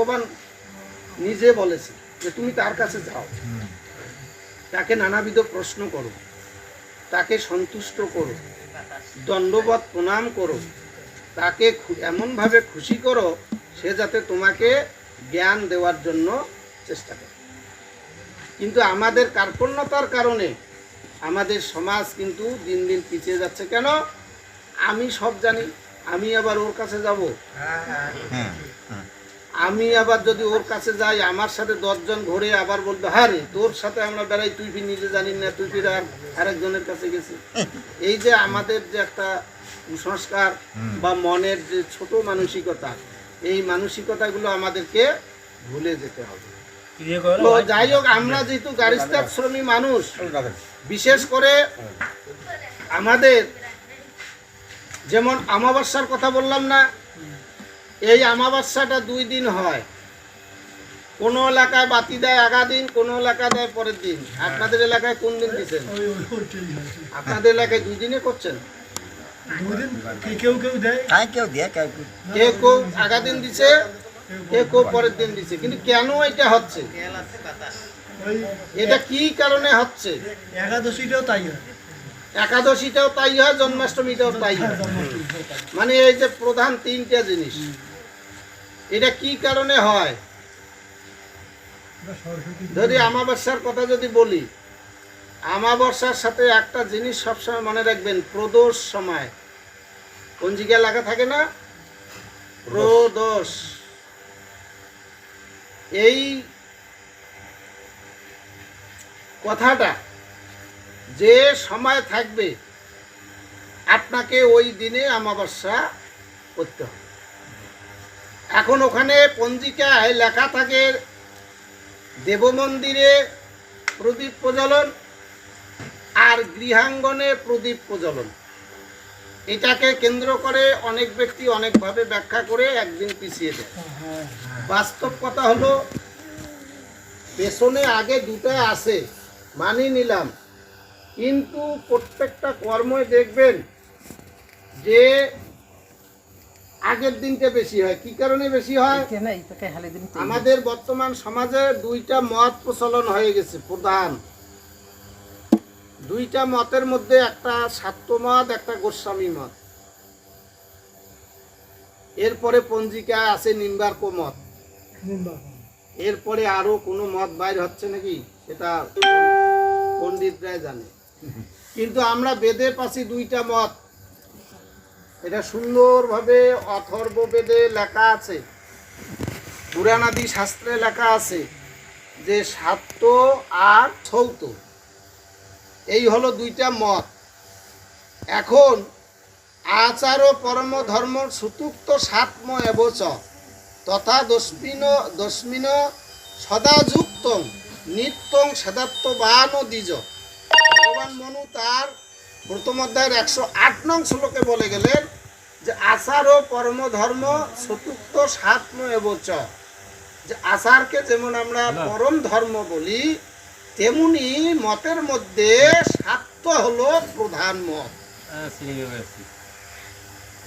ভগবান নিজে বলেছে যে তুমি তার কাছে যাও। তাকে নানাবিধ প্রশ্ন করো। তাকে সন্তুষ্ট করো। দণ্ডবত প্রণাম করো। তাকে এমনভাবে খুশি করো সে যাতে তোমাকে জ্ঞান দেওয়ার জন্য চেষ্টা করে। কিন্তু আমাদের কার্পণ্যতার কারণে আমাদের সমাজ কিন্তু দিন দিন পিছিয়ে যাচ্ছে। কেন? আমি সব জানি আমি আবার ওর কাছে যাব। আমি আবার যদি ওর কাছে যাই আমার সাথে দশজন ঘুরে আবার বলবে হ্যাঁ তোর সাথে আমরা বেড়াই তুই ফির নিজে জানি না তুই ফির আর আরেকজনের কাছে গেছি এই যে আমাদের যে একটা কুসংস্কার বা মনের যে ছোট মানসিকতা এই মানসিকতাগুলো আমাদেরকে ভুলে যেতে হবে। তো যাই হোক আমরা যেহেতু গাড়িস্তার শ্রমী মানুষ বিশেষ করে আমাদের যেমন আমাবস্যার কথা বললাম না এই আমাবস্যাটা দুই দিন হয়। কোন এলাকায় বাতি দেয় আগা দিন কোন এলাকায় দেয় পরের দিন। আপনাদের এলাকায় কোন দিন দিচ্ছেন আপনাদের এলাকায় দুই দিনে করছেন? কেউ কেউ দেয়। কেউ দিয়ে কেউ কেউ। কেউ কেউ আগা দিন দিছে কেউ কেউ পরের দিন দিছে। কিন্তু কেন এটা হচ্ছে? এটা কি কারণে হচ্ছে? একাদশীটাও তাই হয়। একাদশীটাও তাই হয় জন্মাষ্টমীটাও তাই হয়। মানে এই যে প্রধান তিনটা জিনিস। এটা কি কারণে হয়? যদি আমাবস্যার কথা যদি বলি, আমাবস্যার সাথে একটা জিনিস সবসময় মনে রাখবেন, প্রদোষ সময়। পঞ্জিকা লেখা থাকে না? প্রদোষ। এই কথাটা যে সময় থাকবে, আপনাকে ওই দিনে আমাবস্যা করতে হবে। এখন ওখানে পঞ্জিকায় লেখা থাকে দেব মন্দিরে প্রদীপ প্রজ্বলন আর গৃহাঙ্গনে প্রদীপ প্রজ্বলন। এটাকে কেন্দ্র করে অনেক ব্যক্তি অনেকভাবে ব্যাখ্যা করে একদিন পিছিয়ে দেয় বাস্তব কথা হলো, পেছনে আগে দুটো আছে, মানি নিলাম। কিন্তু প্রত্যেকটা কর্মই দেখবেন যে আগের দিনটা বেশি হয়। কি কারণে বেশি হয়? আমাদের বর্তমান সমাজে দুইটা মত প্রচলন হয়ে গেছে প্রধান। দুইটা মতের মধ্যে একটা সাত্য মত একটা গোস্বামী মত। এরপরে পঞ্জিকা আছে নিম্বার্ক মত। এরপরে আরও কোনো মত বাইর হচ্ছে নাকি? সেটা পণ্ডিতরাই জানে। কিন্তু আমরা বেদে পাচ্ছি দুইটা মত। এটা সুন্দরভাবে অথর্ব বেদে লেখা আছে। পুরাণাদি শাস্ত্রে লেখা আছে যে সাত্য আর ছৌত। এই হলো দুইটা মত। এখন আচার পরম ধর্ম সুতুক্ত সাত্ম এবচ তথা দস্মিন দস্মিন সদাযুক্ত নিত্যং সদাত্মবান দ্বিজ। ভগবান মনু তার প্রথম অধ্যায়ের একশো আট নং শ্লোকে বলে গেলেন যে আশার ও পরমধর্ম চতুর্থ সাত্ম এবচ। যে আচারকে যেমন আমরা পরম ধর্ম বলি তেমনি মতের মধ্যে সাত্য হলো প্রধান মত।